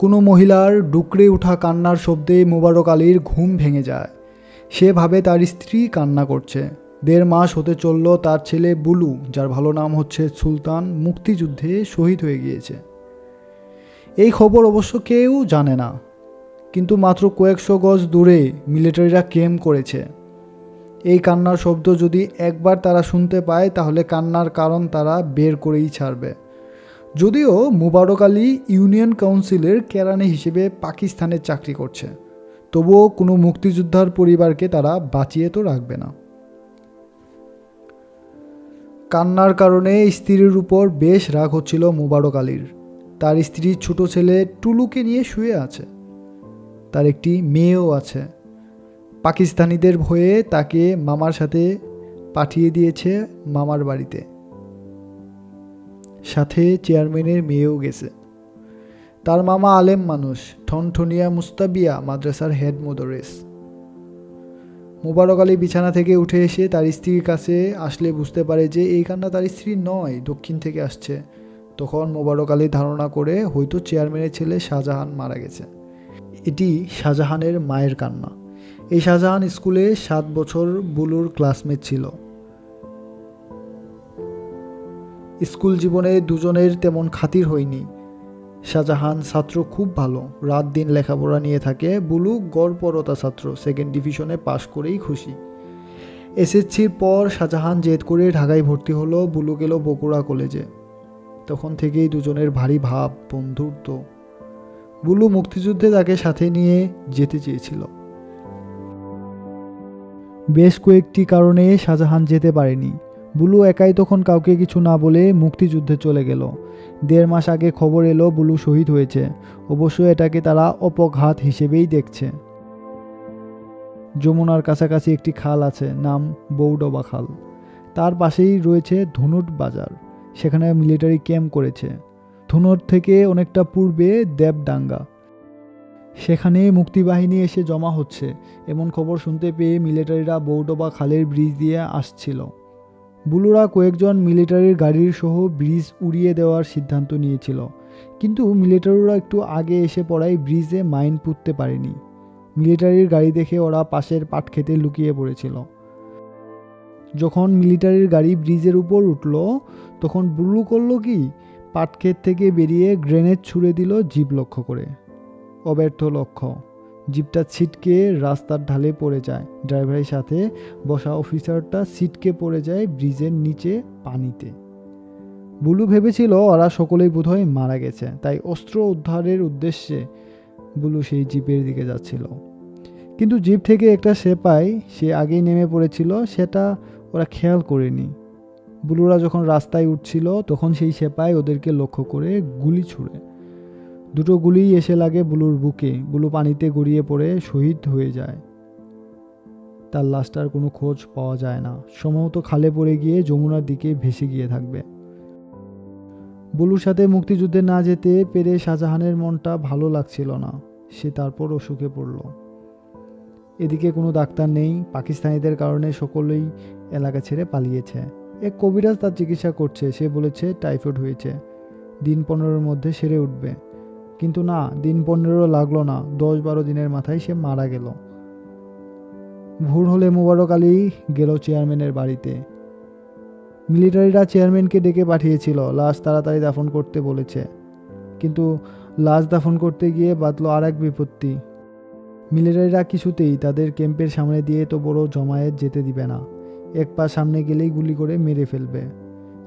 কোনো মহিলার ডুকরে ওঠা কান্নার শব্দে মোবারক আলীর ঘুম ভেঙে যায়। সে ভাবে তার স্ত্রী কান্না করছে। দেড় মাস হতে চলল তার ছেলে বুলু, যার ভালো নাম হচ্ছে সুলতান, মুক্তিযুদ্ধে শহীদ হয়ে গিয়েছে। এই খবর অবশ্য কেউ জানে না। কিন্তু মাত্র কয়েকশো গজ দূরে মিলিটারিরা ক্যাম্প করেছে। এই কান্নার শব্দ যদি একবার তারা শুনতে পায়, তাহলে কান্নার কারণ তারা বের করেই ছাড়বে। যদিও মুবারক আলী ইউনিয়ন কাউন্সিলের কেরানি হিসেবে পাকিস্তানে চাকরি করছে, তবুও কোনো মুক্তিযোদ্ধার পরিবারকে তারা বাঁচিয়ে তো রাখবে না। কান্নার কারণে স্ত্রীর উপর বেশ রাগ হচ্ছিল মুবারক আলীর। তার স্ত্রীর ছোট ছেলে টুলুকে নিয়ে শুয়ে আছে। তার একটি মেয়েও আছে। পাকিস্তানিদের ভয়ে তাকে মামার সাথে পাঠিয়ে দিয়েছে মামার বাড়িতে। সাথে চেয়ারম্যানের মেয়েও গেছে। তার মামা আলেম মানুষ, ঠনঠনিয়া মুস্তাবিয়া মাদ্রাসার হেড মোদরেস। মুবারক আলী বিছানা থেকে উঠে এসে তার স্ত্রীর কাছে আসলে বুঝতে পারে যে এই কান্না তার স্ত্রী নয়, দক্ষিণ থেকে আসছে। তখন মোবারক আলী ধারণা করে হয়তো চেয়ারম্যানের ছেলে শাহজাহান মারা গেছে। এটি শাহজাহানের মায়ের কান্না। এই শাহজাহান স্কুলে সাত বছর বুলুর ক্লাসমেট ছিল। স্কুল জীবনে দুজনের তেমন খাতির হয়নি। শাহজাহান ছাত্র খুব ভালো। রাত দিন লেখাপড়া নিয়ে থাকে। বুলু গড়পরতা ছাত্র। সেকেন্ড ডিভিশনে পাশ করেই খুশি। এসএসসির পর শাহজাহান জেদ করে ঢাকায় ভর্তি হলো। বুলু গেল বকুড়া কলেজে। তখন থেকেই দুজনের ভারী ভাব, বন্ধুত্ব। বুলু মুক্তিযুদ্ধে তাকে সাথে নিয়ে যেতে চেয়েছিল। বেশ কয়েকটি কারণে শাহজাহান যেতে পারেনি। বুলু একাই তখন কাউকে কিছু না বলে মুক্তিযুদ্ধে চলে গেল। দেড় মাস আগে খবর এলো বুলু শহীদ হয়েছে। অবশ্য এটাকে তারা অপঘাত হিসেবেই দেখছে। যমুনার কাছাকাছি একটি খাল আছে, নাম বৌডবা খাল। তার পাশেই রয়েছে ধুনুট বাজার। সেখানে মিলিটারি ক্যাম্প করেছে। ধুনুট থেকে অনেকটা পূর্বে দেবডাঙ্গা। সেখানে মুক্তিবাহিনী এসে জমা হচ্ছে। এমন খবর শুনতে পেয়ে মিলিটারিরা বৌডবা খালের ব্রিজ দিয়ে আসছিল। বুলুরা কয়েকজন মিলিটারির গাড়ির সহ ব্রিজ উড়িয়ে দেওয়ার সিদ্ধান্ত নিয়েছিল। কিন্তু মিলিটারিরা একটু আগে এসে পড়ায় ব্রিজে মাইন পুঁততে পারেনি। মিলিটারির গাড়ি দেখে ওরা পাশের পাট খেতে লুকিয়ে পড়েছিল। যখন মিলিটারির গাড়ি ব্রিজের উপর উঠল, তখন বুলু করল কি? পাটক্ষেত থেকে বেরিয়ে গ্রেনেড ছুড়ে দিল জীব লক্ষ্য করে। অব্যর্থ লক্ষ্য। জিপটা ছিটকে রাস্তার ঢালে পড়ে যায়। ড্রাইভারের সাথে বসা অফিসারটা ছিটকে পড়ে যায় ব্রিজের নিচে পানিতে। বুলু ভেবেছিল ওরা সকলেই বোধহয় মারা গেছে, তাই অস্ত্র উদ্ধারের উদ্দেশ্যে বুলু সেই জিপের দিকে যাচ্ছিল। কিন্তু জিপ থেকে একটা সেপাই সে আগেই নেমে পড়েছিল, সেটা ওরা খেয়াল করেনি। বুলুরা যখন রাস্তায় উঠছিল, তখন সেই সেপাই ওদেরকে লক্ষ্য করে গুলি ছুড়ে। দুটো গুলি এসে লাগে বুলুর বুকে। বুলু পানিতে গড়িয়ে পড়ে শহীদ হয়ে যায়। তার লাশটার কোনো খোঁজ পাওয়া যায় না। সম্ভবত খালে পড়ে গিয়ে যমুনার দিকে ভেসে গিয়ে থাকবে। বুলুর সাথে মুক্তিযুদ্ধে না যেতে পেরে শাহজাহানের মনটা ভালো লাগছিল না। সে তারপর অসুখে পড়ল। এদিকে কোনো ডাক্তার নেই। পাকিস্তানিদের কারণে সকলেই এলাকা ছেড়ে পালিয়েছে। এক কবিরাজ তার চিকিৎসা করছে। সে বলেছে, টাইফয়েড হয়েছে। দিন পনেরোর মধ্যে সেরে উঠবে। কিন্তু না, দিন পনেরো লাগল না। দশ বারো দিনের মাথায় সে মারা গেল। ভোর হলে মোবারক আলী গেল চেয়ারম্যানের বাড়িতে। মিলিটারিরা চেয়ারম্যানকে ডেকে পাঠিয়েছিল। লাশ তাড়াতাড়ি দাফন করতে বলেছে। কিন্তু লাশ দাফন করতে গিয়ে বাঁধল আর এক বিপত্তি। মিলিটারিরা কিছুতেই তাদের ক্যাম্পের সামনে দিয়ে তো বড় জমায়েত যেতে দিবে না। এক পা সামনে গেলেই গুলি করে মেরে ফেলবে।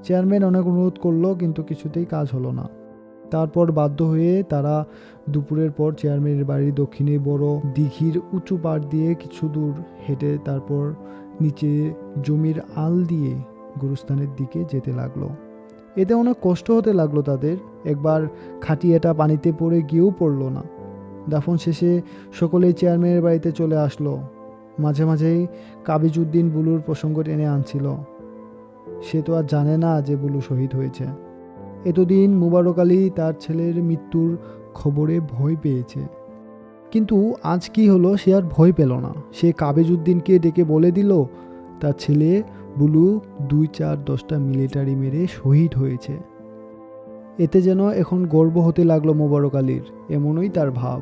চেয়ারম্যান অনেক অনুরোধ করল, কিন্তু কিছুতেই কাজ হলো না। তারপর বাধ্য হয়ে তারা দুপুরের পর চেয়ারম্যানের বাড়ির দক্ষিণে বড় দিঘির উঁচু পাড় দিয়ে কিছু দূর হেঁটে তারপর নিচে জমির আল দিয়ে গুরুস্থানের দিকে যেতে লাগল। এতে অনেক কষ্ট হতে লাগল তাদের। একবার খাটিয়াটা পানিতে পড়ে গিয়েও পড়ল না। দাফন শেষে সকলেই চেয়ারম্যানের বাড়িতে চলে আসলো। মাঝে মাঝেই কাবিজুদ্দিন বুলুর প্রসঙ্গ টেনে আনছিল। সে তো আর জানে না যে বুলু শহীদ হয়েছে। এতদিন মুবারক আলী তার ছেলের মৃত্যুর খবরে ভয় পেয়েছে। কিন্তু আজ কি হলো সে আর ভয় পেল না। সে কাবেজুদ্দিনকে ডেকে বলে দিল, তার ছেলে বুলু দুই চার দশটা মিলিটারি মেরে শহীদ হয়েছে। এতে যেন এখন গর্ব হতে লাগল মোবারক আলীর, এমনই তার ভাব।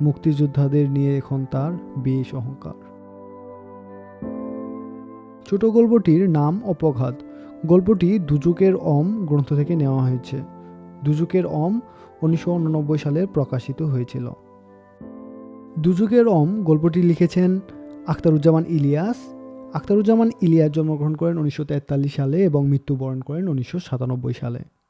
মুক্তিযোদ্ধাদের নিয়ে এখন তার বেশ অহংকার। ছোট গল্পটির নাম অপঘাত। গল্পটি দুজুকের অম গ্রন্থ থেকে নেওয়া হয়েছে। দুজুকের অম উনিশশো উননব্বই সালে প্রকাশিত হয়েছিল। দুজুকের অম গল্পটি লিখেছেন আখতারুজ্জামান ইলিয়াস। আখতারুজ্জামান ইলিয়াস জন্মগ্রহণ করেন উনিশশো তেতাল্লিশ সালে এবং মৃত্যুবরণ করেন উনিশশো সাতানব্বই সালে।